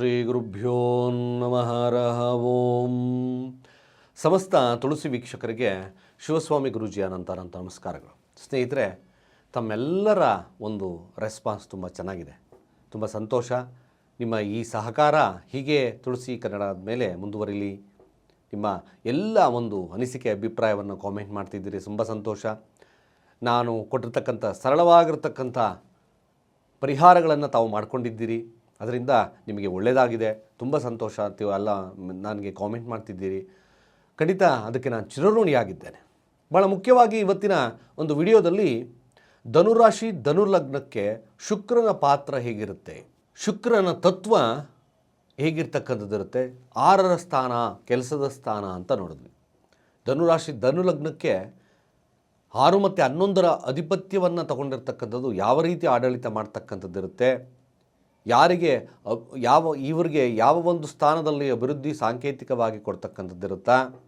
ಶ್ರೀ ಗುರುಭ್ಯೋ ನಮಃ ಓಂ. ಸಮಸ್ತ ತುಳಸಿ ವೀಕ್ಷಕರಿಗೆ ಶಿವಸ್ವಾಮಿ ಗುರುಜಿ ಅನಂತಾನಂತ ನಮಸ್ಕಾರಗಳು. ಸ್ನೇಹಿತರೆ, ತಮ್ಮೆಲ್ಲರ ಒಂದು ರೆಸ್ಪಾನ್ಸ್ ತುಂಬ ಚೆನ್ನಾಗಿದೆ. ತುಂಬ ಸಂತೋಷ. ನಿಮ್ಮ ಈ ಸಹಕಾರ ಹೀಗೆ ತುಳಸಿ ಕನ್ನಡದ ಮೇಲೆ ಮುಂದುವರಿಲಿ. ನಿಮ್ಮ ಎಲ್ಲ ಒಂದು ಅನಿಸಿಕೆ, ಅಭಿಪ್ರಾಯವನ್ನು ಕಾಮೆಂಟ್ ಮಾಡ್ತಿದ್ದೀರಿ, ತುಂಬ ಸಂತೋಷ. ನಾನು ಕೊಟ್ಟಿರ್ತಕ್ಕಂಥ ಸರಳವಾಗಿರ್ತಕ್ಕಂಥ ಪರಿಹಾರಗಳನ್ನು ತಾವು ಮಾಡ್ಕೊಂಡಿದ್ದೀರಿ. ಅದರಿಂದ ನಿಮಗೆ ಒಳ್ಳೆಯದಾಗಿದೆ ತುಂಬ ಸಂತೋಷ. ನೀವು ಅಲ್ಲ ನನಗೆ ಕಾಮೆಂಟ್ ಮಾಡ್ತಿದ್ದೀರಿ. ಖಂಡಿತ ಅದಕ್ಕೆ ನಾನು ಚಿರಋಣಿಯಾಗಿದ್ದೇನೆ. ಭಾಳ ಮುಖ್ಯವಾಗಿ ಇವತ್ತಿನ ಒಂದು ವಿಡಿಯೋದಲ್ಲಿ ಧನುರಾಶಿ ಧನುರ್ಲಗ್ನಕ್ಕೆ ಶುಕ್ರನ ಪಾತ್ರ ಹೇಗಿರುತ್ತೆ? ಶುಕ್ರನ ತತ್ವ ಹೇಗಿರ್ತಕ್ಕಂಥದ್ದಿರುತ್ತೆ? ಆರರ ಸ್ಥಾನ, ಕೆಲಸದ ಸ್ಥಾನ ಅಂತ ನೋಡಿದ್ವಿ. ಧನುರಾಶಿ ಧನುಲಗ್ನಕ್ಕೆ ಆರು ಮತ್ತು ಹನ್ನೊಂದರ ಅಧಿಪತ್ಯವನ್ನು ತಗೊಂಡಿರ್ತಕ್ಕಂಥದ್ದು ಯಾವ ರೀತಿ ಆಡಳಿತ ಮಾಡ್ತಕ್ಕಂಥದ್ದಿರುತ್ತೆ? ಯಾರಿಗೆ, ಯಾವ, ಇವರಿಗೆ ಯಾವ ಒಂದು ಸ್ಥಾನದಲ್ಲಿ ಅಭಿವೃದ್ಧಿ ಸಾಂಕೇತಿಕವಾಗಿ ಕೊಡ್ತಕ್ಕಂಥದ್ದಿರುತ್ತಾ?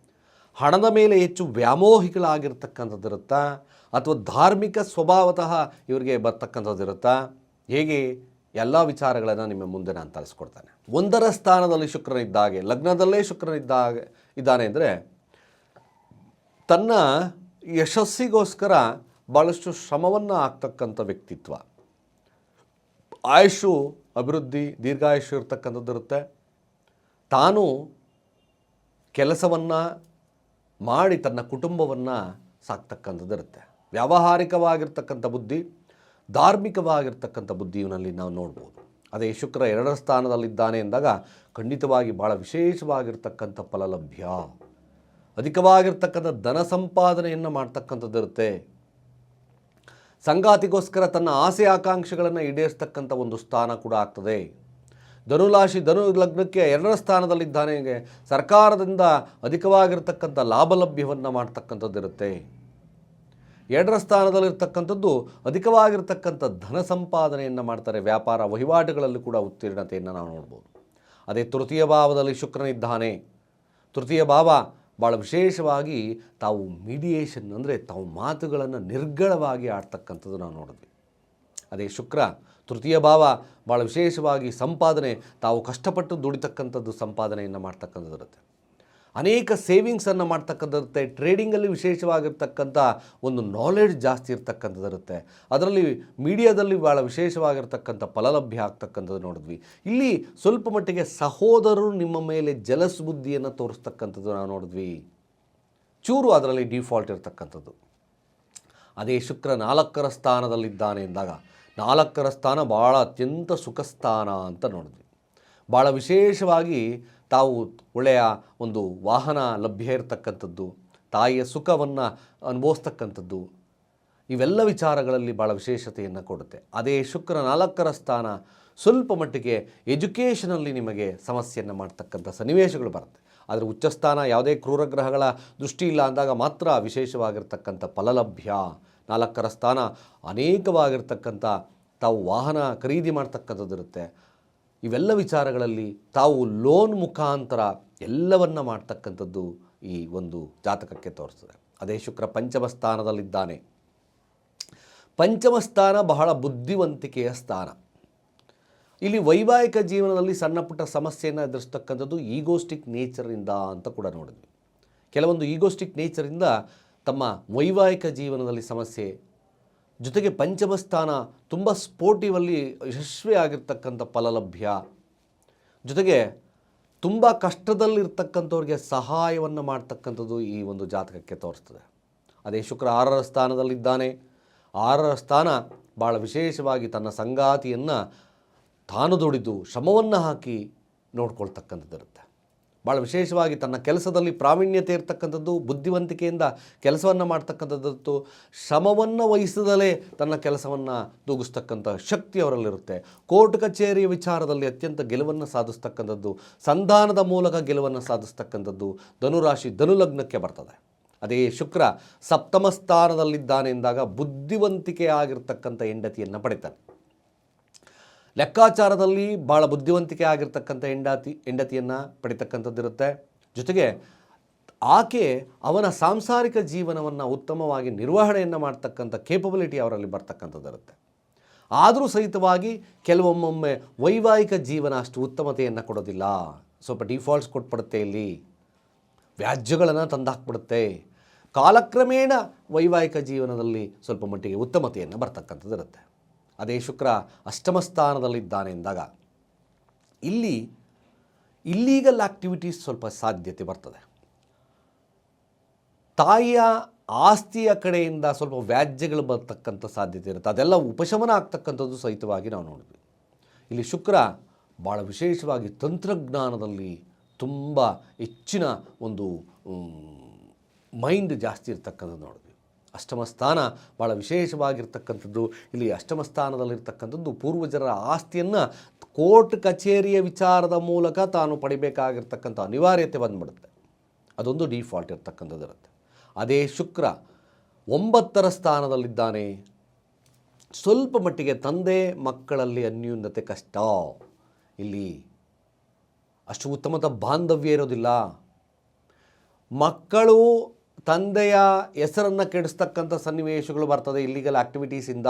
ಹಣದ ಮೇಲೆ ಹೆಚ್ಚು ವ್ಯಾಮೋಹಿಗಳಾಗಿರ್ತಕ್ಕಂಥದ್ದಿರುತ್ತಾ? ಅಥವಾ ಧಾರ್ಮಿಕ ಸ್ವಭಾವತಃ ಇವರಿಗೆ ಬರ್ತಕ್ಕಂಥದ್ದಿರುತ್ತಾ? ಹೇಗೆ? ಎಲ್ಲ ವಿಚಾರಗಳನ್ನು ನಿಮ್ಮ ಮುಂದೆ ನಾನು ತರಿಸ್ಕೊಡ್ತಾನೆ. ಒಂದರ ಸ್ಥಾನದಲ್ಲಿ ಶುಕ್ರನಿದ್ದಾಗೆ, ಲಗ್ನದಲ್ಲೇ ಶುಕ್ರನಿದ್ದಾಗ, ಇದ್ದಾನೆ ಅಂದರೆ ತನ್ನ ಯಶಸ್ಸಿಗೋಸ್ಕರ ಭಾಳಷ್ಟು ಶ್ರಮವನ್ನು ಆಗ್ತಕ್ಕಂಥ ವ್ಯಕ್ತಿತ್ವ. ಆಯುಷು ಅಭಿವೃದ್ಧಿ ದೀರ್ಘಾಯುಷ್ಯ ಇರ್ತಕ್ಕಂಥದ್ದು ಇರುತ್ತೆ. ತಾನು ಕೆಲಸವನ್ನು ಮಾಡಿ ತನ್ನ ಕುಟುಂಬವನ್ನು ಸಾಕ್ತಕ್ಕಂಥದ್ದಿರುತ್ತೆ ವ್ಯಾವಹಾರಿಕವಾಗಿರ್ತಕ್ಕಂಥ ಬುದ್ಧಿ, ಧಾರ್ಮಿಕವಾಗಿರ್ತಕ್ಕಂಥ ಬುದ್ಧಿ ಇವನಲ್ಲಿ ನಾವು ನೋಡ್ಬೋದು. ಅದೇ ಶುಕ್ರ ಎರಡರ ಸ್ಥಾನದಲ್ಲಿದ್ದಾನೆ ಎಂದಾಗ ಖಂಡಿತವಾಗಿ ಭಾಳ ವಿಶೇಷವಾಗಿರ್ತಕ್ಕಂಥ ಫಲ ಲಭ್ಯ ಅಧಿಕವಾಗಿರ್ತಕ್ಕಂಥ ಧನ ಸಂಪಾದನೆಯನ್ನು ಮಾಡ್ತಕ್ಕಂಥದ್ದಿರುತ್ತೆ ಸಂಗಾತಿಗೋಸ್ಕರ ತನ್ನ ಆಸೆ ಆಕಾಂಕ್ಷೆಗಳನ್ನು ಈಡೇರಿಸ್ತಕ್ಕಂಥ ಒಂದು ಸ್ಥಾನ ಕೂಡ ಆಗ್ತದೆ. ಧನುರಾಶಿ ಧನು ಲಗ್ನಕ್ಕೆ ಎರಡರ ಸ್ಥಾನದಲ್ಲಿದ್ದಾನೆ. ಸರ್ಕಾರದಿಂದ ಅಧಿಕವಾಗಿರ್ತಕ್ಕಂಥ ಲಾಭಲಭ್ಯವನ್ನು ಮಾಡ್ತಕ್ಕಂಥದ್ದಿರುತ್ತೆ ಎರಡರ ಸ್ಥಾನದಲ್ಲಿರ್ತಕ್ಕಂಥದ್ದು ಅಧಿಕವಾಗಿರ್ತಕ್ಕಂಥ ಧನ ಸಂಪಾದನೆಯನ್ನು ಮಾಡ್ತಾರೆ. ವ್ಯಾಪಾರ ವಹಿವಾಟುಗಳಲ್ಲಿ ಕೂಡ ಉತ್ತೀರ್ಣತೆಯನ್ನು ನಾವು ನೋಡ್ಬೋದು. ಅದೇ ತೃತೀಯ ಭಾವದಲ್ಲಿ ಶುಕ್ರನಿದ್ದಾನೆ. ತೃತೀಯ ಭಾವ ಭಾಳ ವಿಶೇಷವಾಗಿ ತಾವು ಮೀಡಿಯೇಷನ್ ಅಂದರೆ ತಾವು ಮಾತುಗಳನ್ನು ನಿರ್ಗಳವಾಗಿ ಆಡ್ತಕ್ಕಂಥದ್ದು ನಾವು ನೋಡಿದ್ವಿ. ಅದೇ ಶುಕ್ರ, ತೃತೀಯ ಭಾವ ಭಾಳ ವಿಶೇಷವಾಗಿ ಸಂಪಾದನೆ, ತಾವು ಕಷ್ಟಪಟ್ಟು ದುಡಿತಕ್ಕಂಥದ್ದು ಸಂಪಾದನೆಯನ್ನು ಮಾಡ್ತಕ್ಕಂಥದ್ದಿರುತ್ತೆ. ಅನೇಕ ಸೇವಿಂಗ್ಸನ್ನು ಮಾಡ್ತಕ್ಕಂಥದ್ದಿರುತ್ತೆ. ಟ್ರೇಡಿಂಗಲ್ಲಿ ವಿಶೇಷವಾಗಿರ್ತಕ್ಕಂಥ ಒಂದು ನಾಲೆಡ್ಜ್ ಜಾಸ್ತಿ ಇರ್ತಕ್ಕಂಥದ್ದಿರುತ್ತೆ. ಅದರಲ್ಲಿ ಮೀಡಿಯಾದಲ್ಲಿ ಭಾಳ ವಿಶೇಷವಾಗಿರ್ತಕ್ಕಂಥ ಫಲಲಭ್ಯ ಆಗ್ತಕ್ಕಂಥದ್ದು ನೋಡಿದ್ವಿ. ಇಲ್ಲಿ ಸ್ವಲ್ಪ ಮಟ್ಟಿಗೆ ಸಹೋದರರು ನಿಮ್ಮ ಮೇಲೆ ಜಲಸ್ ಬುದ್ಧಿಯನ್ನು ತೋರಿಸ್ತಕ್ಕಂಥದ್ದು ನಾವು ನೋಡಿದ್ವಿ. ಚೂರು ಅದರಲ್ಲಿ ಡಿಫಾಲ್ಟ್ ಇರ್ತಕ್ಕಂಥದ್ದು. ಅದೇ ಶುಕ್ರ ನಾಲ್ಕರ ಸ್ಥಾನದಲ್ಲಿದ್ದಾನೆ ಎಂದಾಗ, ನಾಲ್ಕರ ಸ್ಥಾನ ಭಾಳ ಅತ್ಯಂತ ಸುಖ ಸ್ಥಾನ ಅಂತ ನೋಡಿದ್ವಿ. ಭಾಳ ವಿಶೇಷವಾಗಿ ತಾವು ಒಳ್ಳೆಯ ಒಂದು ವಾಹನ ಲಭ್ಯ ಇರತಕ್ಕಂಥದ್ದು, ತಾಯಿಯ ಸುಖವನ್ನು ಅನುಭವಿಸ್ತಕ್ಕಂಥದ್ದು, ಇವೆಲ್ಲ ವಿಚಾರಗಳಲ್ಲಿ ಭಾಳ ವಿಶೇಷತೆಯನ್ನು ಕೊಡುತ್ತೆ. ಅದೇ ಶುಕ್ರ ನಾಲ್ಕರ ಸ್ಥಾನ ಸ್ವಲ್ಪ ಮಟ್ಟಿಗೆ ಎಜುಕೇಷನಲ್ಲಿ ನಿಮಗೆ ಸಮಸ್ಯೆಯನ್ನು ಮಾಡ್ತಕ್ಕಂಥ ಸನ್ನಿವೇಶಗಳು ಬರುತ್ತೆ. ಆದರೆ ಉಚ್ಚಸ್ಥಾನ ಯಾವುದೇ ಕ್ರೂರಗ್ರಹಗಳ ದೃಷ್ಟಿ ಇಲ್ಲ ಅಂದಾಗ ಮಾತ್ರ ವಿಶೇಷವಾಗಿರ್ತಕ್ಕಂಥ ಫಲಲಭ್ಯ, ನಾಲ್ಕರ ಸ್ಥಾನ ಅನೇಕವಾಗಿರ್ತಕ್ಕಂಥ ತಾವು ವಾಹನ ಖರೀದಿ ಮಾಡ್ತಕ್ಕಂಥದ್ದಿರುತ್ತೆ ಇವೆಲ್ಲ ವಿಚಾರಗಳಲ್ಲಿ ತಾವು ಲೋನ್ ಮುಖಾಂತರ ಎಲ್ಲವನ್ನ ಮಾಡ್ತಕ್ಕಂಥದ್ದು ಈ ಒಂದು ಜಾತಕಕ್ಕೆ ತೋರಿಸ್ತದೆ. ಅದೇ ಶುಕ್ರ ಪಂಚಮ ಸ್ಥಾನದಲ್ಲಿದ್ದಾನೆ. ಪಂಚಮ ಸ್ಥಾನ ಬಹಳ ಬುದ್ಧಿವಂತಿಕೆಯ ಸ್ಥಾನ. ಇಲ್ಲಿ ವೈವಾಹಿಕ ಜೀವನದಲ್ಲಿ ಸಣ್ಣ ಪುಟ್ಟ ಸಮಸ್ಯೆಯನ್ನು ಎದುರಿಸ್ತಕ್ಕಂಥದ್ದು ಈಗೋಸ್ಟಿಕ್ ನೇಚರಿಂದ ಅಂತ ಕೂಡ ನೋಡಿದ್ವಿ. ಕೆಲವೊಂದು ಈಗೋಸ್ಟಿಕ್ ನೇಚರಿಂದ ತಮ್ಮ ವೈವಾಹಿಕ ಜೀವನದಲ್ಲಿ ಸಮಸ್ಯೆ ಜೊತೆಗೆ ಪಂಚಮ ಸ್ಥಾನ ತುಂಬ ಸ್ಪೋರ್ಟಿವಲ್ಲಿ ಯಶಸ್ವಿ ಆಗಿರ್ತಕ್ಕಂಥ ಫಲಲಭ್ಯ. ಜೊತೆಗೆ ತುಂಬ ಕಷ್ಟದಲ್ಲಿರ್ತಕ್ಕಂಥವ್ರಿಗೆ ಸಹಾಯವನ್ನು ಮಾಡ್ತಕ್ಕಂಥದ್ದು ಈ ಒಂದು ಜಾತಕಕ್ಕೆ ತೋರಿಸ್ತದೆ. ಅದೇ ಶುಕ್ರ ಆರರ ಸ್ಥಾನದಲ್ಲಿದ್ದಾನೆ. ಆರರ ಸ್ಥಾನ ಭಾಳ ವಿಶೇಷವಾಗಿ ತನ್ನ ಸಂಗಾತಿಯನ್ನು ತಾನು ದುಡಿದು ಶ್ರಮವನ್ನು ಹಾಕಿ ನೋಡ್ಕೊಳ್ತಕ್ಕಂಥದ್ದಿರುತ್ತೆ. ಭಾಳ ವಿಶೇಷವಾಗಿ ತನ್ನ ಕೆಲಸದಲ್ಲಿ ಪ್ರಾವೀಣ್ಯತೆ ಇರತಕ್ಕಂಥದ್ದು, ಬುದ್ಧಿವಂತಿಕೆಯಿಂದ ಕೆಲಸವನ್ನು ಮಾಡ್ತಕ್ಕಂಥದ್ದು, ಶ್ರಮವನ್ನು ವಹಿಸದಲೇ ತನ್ನ ಕೆಲಸವನ್ನು ತೂಗಿಸ್ತಕ್ಕಂಥ ಶಕ್ತಿ ಅವರಲ್ಲಿರುತ್ತೆ. ಕೋರ್ಟ್ ಕಚೇರಿಯ ವಿಚಾರದಲ್ಲಿ ಅತ್ಯಂತ ಗೆಲುವನ್ನು ಸಾಧಿಸ್ತಕ್ಕಂಥದ್ದು, ಸಂಧಾನದ ಮೂಲಕ ಗೆಲುವನ್ನು ಸಾಧಿಸ್ತಕ್ಕಂಥದ್ದು ಧನುರಾಶಿ ಧನುಲಗ್ನಕ್ಕೆ ಬರ್ತದೆ. ಅದೇ ಶುಕ್ರ ಸಪ್ತಮ ಸ್ಥಾನದಲ್ಲಿದ್ದಾನೆ ಎಂದಾಗ ಬುದ್ಧಿವಂತಿಕೆ ಆಗಿರ್ತಕ್ಕಂಥ ಹೆಂಡತಿಯನ್ನು ಪಡಿತಾನೆ. ಲೆಕ್ಕಾಚಾರದಲ್ಲಿ ಭಾಳ ಬುದ್ಧಿವಂತಿಕೆ ಆಗಿರ್ತಕ್ಕಂಥ ಹೆಂಡತಿ, ಹೆಂಡತಿಯನ್ನು ಪಡಿತಕ್ಕಂಥದ್ದಿರುತ್ತೆ. ಜೊತೆಗೆ ಆಕೆ ಅವನ ಸಾಂಸಾರಿಕ ಜೀವನವನ್ನು ಉತ್ತಮವಾಗಿ ನಿರ್ವಹಣೆಯನ್ನು ಮಾಡ್ತಕ್ಕಂಥ ಕೇಪಬಿಲಿಟಿ ಅವರಲ್ಲಿ ಬರ್ತಕ್ಕಂಥದ್ದಿರುತ್ತೆ. ಆದರೂ ಸಹಿತವಾಗಿ ಕೆಲವೊಮ್ಮೊಮ್ಮೆ ವೈವಾಹಿಕ ಜೀವನ ಅಷ್ಟು ಉತ್ತಮತೆಯನ್ನು ಕೊಡೋದಿಲ್ಲ. ಸ್ವಲ್ಪ ಡಿಫಾಲ್ಟ್ಸ್ ಕೊಟ್ಬಿಡುತ್ತೆ ಇಲ್ಲಿ. ವ್ಯಾಜ್ಯಗಳನ್ನು ತಂದಾಕ್ಬಿಡುತ್ತೆ. ಕಾಲಕ್ರಮೇಣ ವೈವಾಹಿಕ ಜೀವನದಲ್ಲಿ ಸ್ವಲ್ಪ ಮಟ್ಟಿಗೆ ಉತ್ತಮತೆಯನ್ನು ಬರ್ತಕ್ಕಂಥದ್ದು ಇರುತ್ತೆ ಅದೇ ಶುಕ್ರ ಅಷ್ಟಮ ಸ್ಥಾನದಲ್ಲಿದ್ದಾನೆ ಎಂದಾಗ ಇಲ್ಲಿ ಇಲ್ಲೀಗಲ್ ಆಕ್ಟಿವಿಟೀಸ್ ಸ್ವಲ್ಪ ಸಾಧ್ಯತೆ ಬರ್ತದೆ. ತಾಯಿಯ ಆಸ್ತಿಯ ಕಡೆಯಿಂದ ಸ್ವಲ್ಪ ವ್ಯಾಜ್ಯಗಳು ಬರ್ತಕ್ಕಂಥ ಸಾಧ್ಯತೆ ಇರುತ್ತೆ. ಅದೆಲ್ಲ ಉಪಶಮನ ಆಗ್ತಕ್ಕಂಥದ್ದು ಸಹಿತವಾಗಿ ನಾವು ನೋಡಿದ್ವಿ. ಇಲ್ಲಿ ಶುಕ್ರ ಭಾಳ ವಿಶೇಷವಾಗಿ ತಂತ್ರಜ್ಞಾನದಲ್ಲಿ ತುಂಬ ಹೆಚ್ಚಿನ ಒಂದು ಮೈಂಡ್ ಜಾಸ್ತಿ ಇರ್ತಕ್ಕಂಥದ್ದು ನೋಡಿದ್ವಿ. ಅಷ್ಟಮ ಸ್ಥಾನ ಭಾಳ ವಿಶೇಷವಾಗಿರ್ತಕ್ಕಂಥದ್ದು. ಇಲ್ಲಿ ಅಷ್ಟಮ ಸ್ಥಾನದಲ್ಲಿರ್ತಕ್ಕಂಥದ್ದು ಪೂರ್ವಜರ ಆಸ್ತಿಯನ್ನು ಕೋರ್ಟ್ ಕಚೇರಿಯ ವಿಚಾರದ ಮೂಲಕ ತಾನು ಪಡಿಬೇಕಾಗಿರ್ತಕ್ಕಂಥ ಅನಿವಾರ್ಯತೆ ಬಂದ್ಬಿಡುತ್ತೆ. ಅದೊಂದು ಡಿಫಾಲ್ಟ್ ಇರ್ತಕ್ಕಂಥದ್ದು ಇರುತ್ತೆ. ಅದೇ ಶುಕ್ರ ಒಂಬತ್ತರ ಸ್ಥಾನದಲ್ಲಿದ್ದಾನೆ. ಸ್ವಲ್ಪ ಮಟ್ಟಿಗೆ ತಂದೆ ಮಕ್ಕಳಲ್ಲಿ ಅನ್ಯೂನ್ಯತೆ ಕಷ್ಟ. ಇಲ್ಲಿ ಅಷ್ಟು ಉತ್ತಮದ ಬಾಂಧವ್ಯ ಇರೋದಿಲ್ಲ. ಮಕ್ಕಳು ತಂದೆಯ ಹೆಸರನ್ನು ಕೆಡಿಸ್ತಕ್ಕಂಥ ಸನ್ನಿವೇಶಗಳು ಬರ್ತದೆ ಇಲ್ಲಿಗಲ್ ಆ್ಯಕ್ಟಿವಿಟೀಸಿಂದ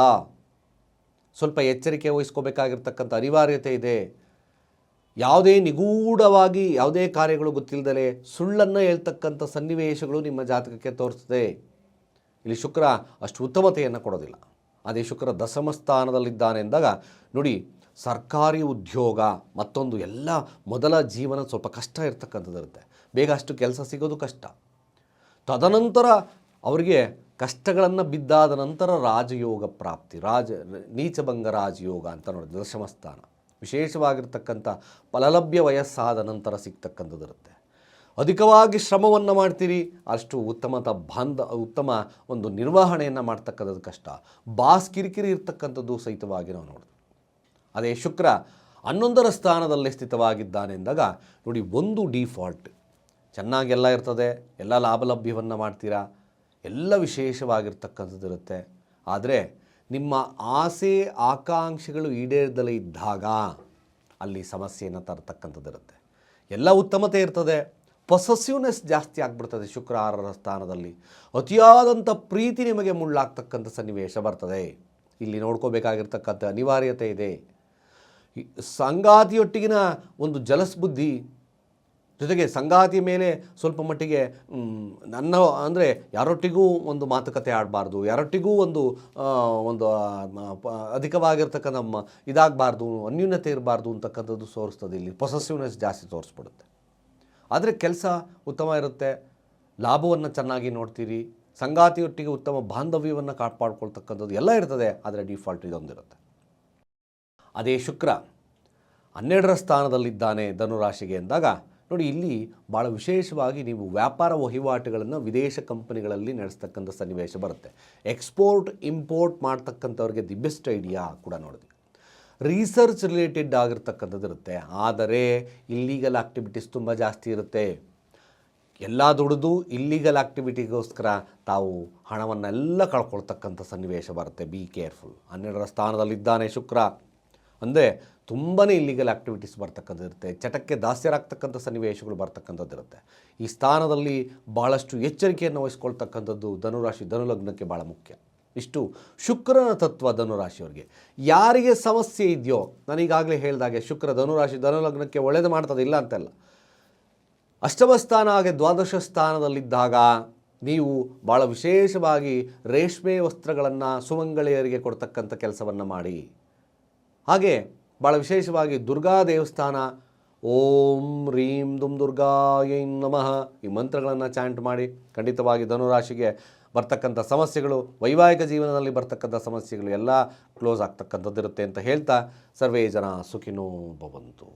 ಸ್ವಲ್ಪ ಎಚ್ಚರಿಕೆ ವಹಿಸ್ಕೋಬೇಕಾಗಿರ್ತಕ್ಕಂಥ ಅನಿವಾರ್ಯತೆ ಇದೆ. ಯಾವುದೇ ನಿಗೂಢವಾಗಿ ಯಾವುದೇ ಕಾರ್ಯಗಳು ಗೊತ್ತಿಲ್ಲದಲೇ ಸುಳ್ಳನ್ನು ಹೇಳ್ತಕ್ಕಂಥ ಸನ್ನಿವೇಶಗಳು ನಿಮ್ಮ ಜಾತಕಕ್ಕೆ ತೋರಿಸ್ತದೆ. ಇಲ್ಲಿ ಶುಕ್ರ ಅಷ್ಟು ಉತ್ತಮತೆಯನ್ನು ಕೊಡೋದಿಲ್ಲ. ಅದೇ ಶುಕ್ರ ದಶಮ ಸ್ಥಾನದಲ್ಲಿದ್ದಾನೆ ಎಂದಾಗ ನೋಡಿ ಸರ್ಕಾರಿ ಉದ್ಯೋಗ ಮತ್ತೊಂದು ಎಲ್ಲ ಮೊದಲ ಜೀವನ ಸ್ವಲ್ಪ ಕಷ್ಟ ಇರ್ತಕ್ಕಂಥದ್ದಿರುತ್ತೆ. ಬೇಗ ಅಷ್ಟು ಕೆಲಸ ಸಿಗೋದು ಕಷ್ಟ. ತದನಂತರ ಅವರಿಗೆ ಕಷ್ಟಗಳನ್ನು ಬಿದ್ದಾದ ನಂತರ ರಾಜಯೋಗ ಪ್ರಾಪ್ತಿ, ರಾಜ, ನೀಚಭಂಗ ರಾಜಯೋಗ ಅಂತ ನೋಡಿ ದಶಮಸ್ಥಾನ. ವಿಶೇಷವಾಗಿರ್ತಕ್ಕಂಥ ಫಲಲಭ್ಯ ವಯಸ್ಸಾದ ನಂತರ ಸಿಗ್ತಕ್ಕಂಥದ್ದಿರುತ್ತೆ ಅಧಿಕವಾಗಿ ಶ್ರಮವನ್ನು ಮಾಡ್ತೀರಿ, ಅಷ್ಟು ಉತ್ತಮತ ಬಾಂಧ, ಉತ್ತಮ ಒಂದು ನಿರ್ವಹಣೆಯನ್ನು ಮಾಡ್ತಕ್ಕಂಥದ್ದು ಕಷ್ಟ. ಬಾಸ್ ಕಿರಿಕಿರಿ ಇರ್ತಕ್ಕಂಥದ್ದು ಸಹಿತವಾಗಿ ನಾವು ನೋಡಿದ್ವಿ ಅದೇ ಶುಕ್ರ ಹನ್ನೊಂದರ ಸ್ಥಾನದಲ್ಲಿ ಸ್ಥಿತವಾಗಿದ್ದಾನೆ ಎಂದಾಗ ನೋಡಿ, ಒಂದು ಡಿಫಾಲ್ಟ್ ಚೆನ್ನಾಗೆಲ್ಲ ಇರ್ತದೆ, ಎಲ್ಲ ಲಾಭಲಭ್ಯವನ್ನು ಮಾಡ್ತೀರಾ? ಎಲ್ಲ ವಿಶೇಷವಾಗಿರ್ತಕ್ಕಂಥದ್ದು ಇರುತ್ತೆ. ಆದರೆ ನಿಮ್ಮ ಆಸೆ, ಆಕಾಂಕ್ಷೆಗಳು ಈಡೇರದಲ್ಲೇ ಇದ್ದಾಗ ಅಲ್ಲಿ ಸಮಸ್ಯೆಯನ್ನು ತರತಕ್ಕಂಥದ್ದಿರುತ್ತೆ ಎಲ್ಲ ಉತ್ತಮತೆ ಇರ್ತದೆ. ಪೊಸೆಸಿವ್ನೆಸ್ ಜಾಸ್ತಿ ಆಗ್ಬಿಡ್ತದೆ ಶುಕ್ರಾರರ ಸ್ಥಾನದಲ್ಲಿ. ಅತಿಯಾದಂಥ ಪ್ರೀತಿ ನಿಮಗೆ ಮುಳ್ಳಾಗ್ತಕ್ಕಂಥ ಸನ್ನಿವೇಶ ಬರ್ತದೆ. ಇಲ್ಲಿ ನೋಡ್ಕೋಬೇಕಾಗಿರ್ತಕ್ಕಂಥ ಅನಿವಾರ್ಯತೆ ಇದೆ. ಸಂಗಾತಿಯೊಟ್ಟಿಗಿನ ಒಂದು ಜಲಸ್ ಬುದ್ಧಿ ಜೊತೆಗೆ ಸಂಗಾತಿ ಮೇಲೆ ಸ್ವಲ್ಪ ಮಟ್ಟಿಗೆ ನನ್ನ ಅಂದರೆ ಯಾರೊಟ್ಟಿಗೂ ಒಂದು ಮಾತುಕತೆ ಆಡಬಾರ್ದು, ಯಾರೊಟ್ಟಿಗೂ ಒಂದು ಒಂದು ಅಧಿಕವಾಗಿರ್ತಕ್ಕ ನಮ್ಮ ಇದಾಗಬಾರ್ದು, ಅನ್ಯೂನ್ಯತೆ ಇರಬಾರ್ದು ಅಂತಕ್ಕಂಥದ್ದು ತೋರಿಸ್ತದೆ ಇಲ್ಲಿ. ಪೊಸೆಸಿವ್ನೆಸ್ ಜಾಸ್ತಿ ತೋರಿಸ್ಬಿಡುತ್ತೆ. ಆದರೆ ಕೆಲಸ ಉತ್ತಮ ಇರುತ್ತೆ, ಲಾಭವನ್ನು ಚೆನ್ನಾಗಿ ನೋಡ್ತೀರಿ, ಸಂಗಾತಿಯೊಟ್ಟಿಗೆ ಉತ್ತಮ ಬಾಂಧವ್ಯವನ್ನು ಕಾಪಾಡ್ಕೊಳ್ತಕ್ಕಂಥದ್ದು ಎಲ್ಲ ಇರ್ತದೆ, ಆದರೆ ಡಿಫಾಲ್ಟ್ ಇದೊಂದಿರುತ್ತೆ. ಅದೇ ಶುಕ್ರ, ಹನ್ನೆರಡರ ಸ್ಥಾನದಲ್ಲಿದ್ದಾನೆ ಧನುರಾಶಿಗೆ ಎಂದಾಗ ನೋಡಿ, ಇಲ್ಲಿ ಭಾಳ ವಿಶೇಷವಾಗಿ ನೀವು ವ್ಯಾಪಾರ ವಹಿವಾಟುಗಳನ್ನು ವಿದೇಶ ಕಂಪನಿಗಳಲ್ಲಿ ನಡೆಸ್ತಕ್ಕಂಥ ಸನ್ನಿವೇಶ ಬರುತ್ತೆ. ಎಕ್ಸ್ಪೋರ್ಟ್ ಇಂಪೋರ್ಟ್ ಮಾಡ್ತಕ್ಕಂಥವ್ರಿಗೆ ದಿ ಬೆಸ್ಟ್ ಐಡಿಯಾ ಕೂಡ ನೋಡಿದ್ವಿ. ರಿಸರ್ಚ್ ರಿಲೇಟೆಡ್ ಆಗಿರ್ತಕ್ಕಂಥದ್ದು ಇರುತ್ತೆ. ಆದರೆ ಇಲ್ಲೀಗಲ್ ಆಕ್ಟಿವಿಟೀಸ್ ತುಂಬ ಜಾಸ್ತಿ ಇರುತ್ತೆ. ಎಲ್ಲ ದುಡಿದು ಇಲ್ಲೀಗಲ್ ಆಕ್ಟಿವಿಟಿಗೋಸ್ಕರ ತಾವು ಹಣವನ್ನೆಲ್ಲ ಕಳ್ಕೊಳ್ತಕ್ಕಂಥ ಸನ್ನಿವೇಶ ಬರುತ್ತೆ. ಬಿ ಕೇರ್ಫುಲ್ ಹನ್ನೆರಡರ ಸ್ಥಾನದಲ್ಲಿದ್ದಾನೆ ಶುಕ್ರ. ಅಂದರೆ ತುಂಬಾ ಇಲ್ಲಿಗಲ್ ಆ್ಯಕ್ಟಿವಿಟೀಸ್ ಬರ್ತಕ್ಕಂಥದ್ದು ಇರುತ್ತೆ. ಚಟಕ್ಕೆ ದಾಸ್ಯರಾಗ್ತಕ್ಕಂಥ ಸನ್ನಿವೇಶಗಳು ಬರ್ತಕ್ಕಂಥದ್ದು ಇರುತ್ತೆ. ಈ ಸ್ಥಾನದಲ್ಲಿ ಭಾಳಷ್ಟು ಎಚ್ಚರಿಕೆಯನ್ನು ವಹಿಸ್ಕೊಳ್ತಕ್ಕಂಥದ್ದು ಧನುರಾಶಿ, ಧನುಲಗ್ನಕ್ಕೆ ಭಾಳ ಮುಖ್ಯ. ಇಷ್ಟು ಶುಕ್ರನ ತತ್ವ ಧನುರಾಶಿಯವರಿಗೆ. ಯಾರಿಗೆ ಸಮಸ್ಯೆ ಇದೆಯೋ, ನಾನೀಗಾಗಲೇ ಹೇಳಿದಾಗೆ ಶುಕ್ರ ಧನುರಾಶಿ, ಧನುಲಗ್ನಕ್ಕೆ ಒಳ್ಳೇದು ಮಾಡ್ತದೆ, ಇಲ್ಲ ಅಂತಲ್ಲ. ಅಷ್ಟಮ ಸ್ಥಾನ ಹಾಗೆ ದ್ವಾದಶ ಸ್ಥಾನದಲ್ಲಿದ್ದಾಗ ನೀವು ಭಾಳ ವಿಶೇಷವಾಗಿ ರೇಷ್ಮೆ ವಸ್ತ್ರಗಳನ್ನು ಸುಮಂಗಳೆಯರಿಗೆ ಕೊಡ್ತಕ್ಕಂಥ ಕೆಲಸವನ್ನು ಮಾಡಿ. ಹಾಗೆ ಭಾಳ ವಿಶೇಷವಾಗಿ ದುರ್ಗಾ ದೇವಸ್ಥಾನ, ಓಂ ರೀಂ ದುಮ್ ದುರ್ಗಾಯೈ ನಮಃ ಈ ಮಂತ್ರಗಳನ್ನು ಚಾಂಟ್ ಮಾಡಿ ಖಂಡಿತವಾಗಿ ಧನುರಾಶಿಗೆ ಬರ್ತಕ್ಕಂಥ ಸಮಸ್ಯೆಗಳು, ವೈವಾಹಿಕ ಜೀವನದಲ್ಲಿ ಬರ್ತಕ್ಕಂಥ ಸಮಸ್ಯೆಗಳು ಎಲ್ಲ ಕ್ಲೋಸ್ ಆಗ್ತಕ್ಕಂಥದ್ದಿರುತ್ತೆ ಅಂತ ಹೇಳ್ತಾ ಸರ್ವೇ ಜನ ಸುಖಿನೋ ಭವಂತು.